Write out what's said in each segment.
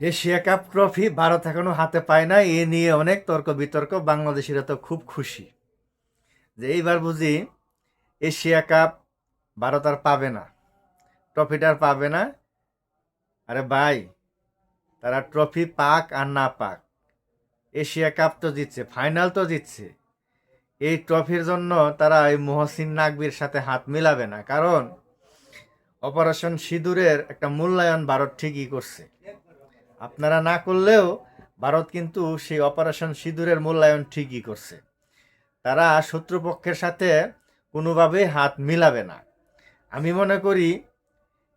Asia cup trophy Bharat এখনও হাতে পায় না এ নিয়ে অনেক তর্ক বিতর্ক বাংলাদেশিরা তো খুব খুশি। যে এইবার বুঝি এশিয়া কাপ ভারত আর পাবে না। ট্রফিটা আর পাবে না। আরে ভাই, তারা ট্রফি পাক আর না পাক। এশিয়া কাপ তো জিতছে, ফাইনাল তো জিতছে। এই ট্রফির জন্য তারা এই মহসিন নাকবির সাথে হাত মিলাবে না। কারণ অপারেশন সিঁদুরের একটা মূল্যায়ন ভারত ঠিকই করছে। আপনারা না করলেও ভারত কিন্তু সেই অপারেশন সিঁদুরের মূল্যায়ন ঠিকই করছে। তারা শত্রুপক্ষের সাথে কোনোভাবেই হাত মিলাবে না। আমি মনে করি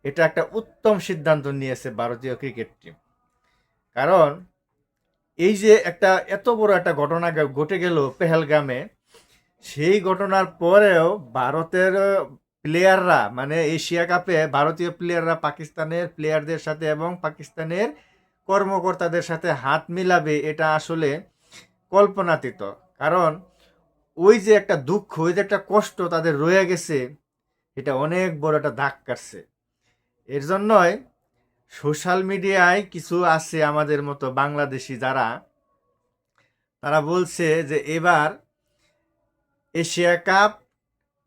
এটা একটা উত্তম সিদ্ধান্ত নিয়েছে ভারতীয় ক্রিকেট টিম। কারণ এই যে একটা এত বড় একটা ঘটনা ঘটে গেল পেহেলগামে, সেই ঘটনার পরেও ভারতের প্লেয়াররা মানে এশিয়া কাপে ভারতীয় প্লেয়াররা, পাকিস্তানের প্লেয়ারদের সাথে এবং পাকিস্তানের কর্মকর্তাদের সাথে হাত মিলাবে, এটা আসলে কল্পনাতীত। কারণ ওই যে একটা দুঃখ, ওই যে একটা কষ্ট তাদের রয়ে গেছে, এটা অনেক বড় একটা দাগ কাটছে। এর জন্যই সোশ্যাল মিডিয়ায় কিছু আছে আমাদের মতো বাংলাদেশি যারা, তারা বলছে যে এবার এশিয়া কাপ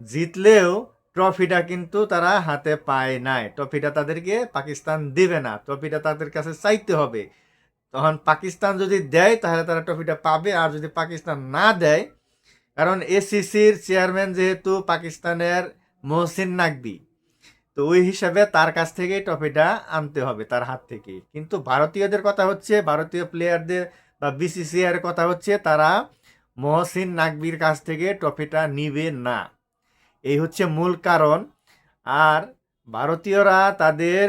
জিতলেও ট্রফিটা কিন্তু তারা হাতে পায় নাই। ট্রফিটা তাদেরকে পাকিস্তান দিবে না। ট্রফিটা তাদের কাছে চাইতে হবে। তখন পাকিস্তান যদি দেয়, তাহলে তারা ট্রফিটা পাবে। আর যদি পাকিস্তান না দেয়, কারণ এসিসির চেয়ারম্যান যেহেতু পাকিস্তানের মহসিন নাকবি, তো ওই হিসাবে তার কাছ থেকে ট্রফিটা আনতে হবে তার হাত থেকে। কিন্তু ভারতীয়দের কথা হচ্ছে, ভারতীয় প্লেয়ারদের বা বিসিসিআর কথা হচ্ছে, তারা মহসিন নাকবির কাছ থেকে ট্রফিটা নিবে না। এই হচ্ছে মূল কারণ। আর ভারতীয়রা তাদের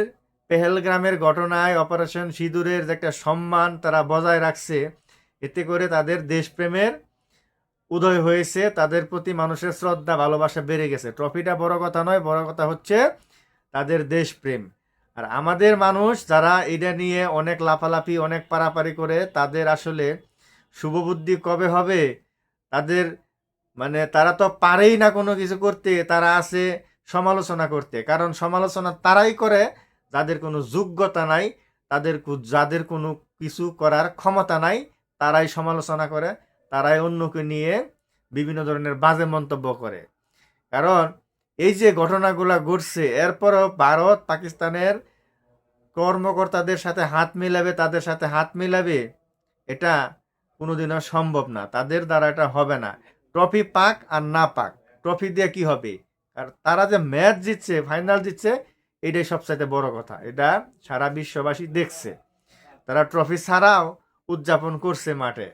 পেহেলগ্রামের ঘটনায় অপারেশন সিঁদুরের যে একটা সম্মান তারা বজায় রাখছে, এতে করে তাদের দেশপ্রেমের উদয় হয়েছে, তাদের প্রতি মানুষের শ্রদ্ধা, ভালোবাসা বেড়ে গেছে। ট্রফিটা বড় কথা নয়, বড় কথা হচ্ছে তাদের দেশপ্রেম। আর আমাদের মানুষ যারা এটা নিয়ে অনেক লাফালাফি, অনেক পারাপারি করে, তাদের আসলে শুভবুদ্ধি কবে হবে? তাদের মানে তারা তো পারেই না কোনো কিছু করতে, তারা আছে সমালোচনা করতে। কারণ সমালোচনা তারাই করে, যাদের কোনো যোগ্যতা নাই, তাদের যাদের কোনো কিছু করার ক্ষমতা নাই, তারাই সমালোচনা করে, তারাই অন্যকে নিয়ে বিভিন্ন ধরনের বাজে মন্তব্য করে। কারণ এই যে ঘটনাগুলো ঘটছে, এরপরও ভারত পাকিস্তানের কর্মকর্তাদের সাথে হাত মিলাবে, তাদের সাথে হাত মিলাবে, এটা কোনোদিনও সম্ভব না। তাদের দ্বারা এটা হবে না। ট্রফি পাক আর না পাক। ট্রফি দিয়ে কি হবে? আর তারা যে ম্যাচ জিতছে, ফাইনাল জিতছে, এটাই সবচাইতে বড় কথা। এটা সারা বিশ্ববাসী দেখছে। তারা ট্রফি ছাড়াও উদযাপন করছে মাঠে।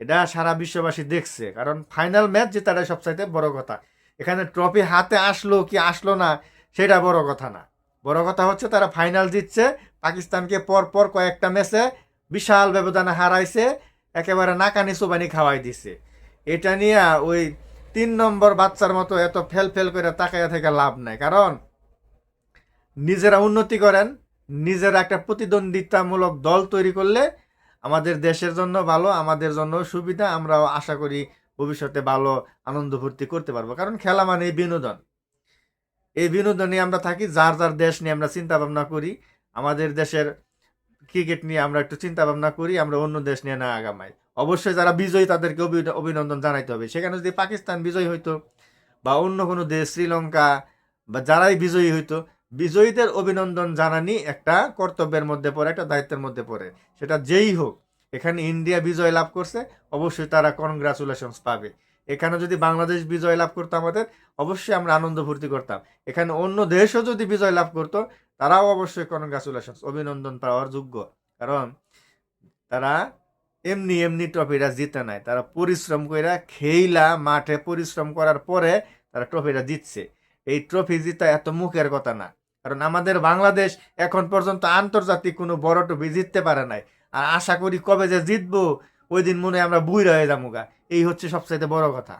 এটা সারা বিশ্ববাসী দেখছে। কারণ ফাইনাল ম্যাচ জেতাটাই সবচাইতে বড় কথা। এখানে ট্রফি হাতে আসলো কি আসলো না, সেটা বড় কথা না। বড় কথা হচ্ছে তারা ফাইনাল জিতছে, পাকিস্তানকে পর পর কয়েকটা ম্যাচে বিশাল ব্যবধানে হারাইছে, একেবারে নাকানি চুবানি খাওয়াই দিছে। এটা নিয়ে ওই তিন নম্বর বাচ্চার মতো এত ফেল ফেল করে তাকাইয়া থেকে লাভ নাই। কারণ নিজেরা উন্নতি করেন, নিজেরা একটা প্রতিদ্বন্দ্বিতামূলক দল তৈরি করলে আমাদের দেশের জন্য ভালো, আমাদের জন্য সুবিধা, আমরাও আশা করি ভবিষ্যতে ভালো আনন্দ ফুর্তি করতে পারব। কারণ খেলা মানে এই বিনোদন। এই বিনোদনে আমরা থাকি, যার যার দেশ নিয়ে আমরা চিন্তা ভাবনা করি, আমাদের দেশের ক্রিকেট নিয়ে আমরা একটু চিন্তা ভাবনা করি, আমরা অন্য দেশ নিয়ে না আগামাই। অবশ্যই যারা বিজয়ী তাদেরকে অভিনন্দন জানাইতে হবে। সেখানে যদি পাকিস্তান বিজয়ী হইতো বা অন্য কোনো দেশ, শ্রীলঙ্কা বা যারাই বিজয়ী হইতো, বিজয়ীদের অভিনন্দন জানানি একটা কর্তব্যের মধ্যে পড়ে, একটা দায়িত্বের মধ্যে পড়ে। সেটা যেই হোক, এখানে ইন্ডিয়া বিজয় লাভ করছে, অবশ্যই তারা কনগ্রাচুলেশনস পাবে। এখানে যদি বাংলাদেশ বিজয় লাভ করতো আমাদের, অবশ্যই আমরা আনন্দ ফুর্তি করতাম। এখানে অন্য দেশও যদি বিজয় লাভ করতো তারাও অবশ্যই কনগ্রাচুলেশনস অভিনন্দন পাওয়ার যোগ্য। কারণ তারা এমনি এমনি ট্রফিটা জিতে নাই। তারা পরিশ্রম করে খেইলা মাঠে পরিশ্রম করার পরে তারা ট্রফিটা জিতছে। এই ট্রফি জিতা এত মুখের কথা না। কারণ আমাদের বাংলাদেশ এখন পর্যন্ত আন্তর্জাতিক কোনো বড় ট্রফি জিততে পারে নাই। আর আশা করি কবে যে জিতবো, ওই দিন মনে আমরা বুইরা হয়ে যাব গা এই হচ্ছে সবচাইতে বড় কথা।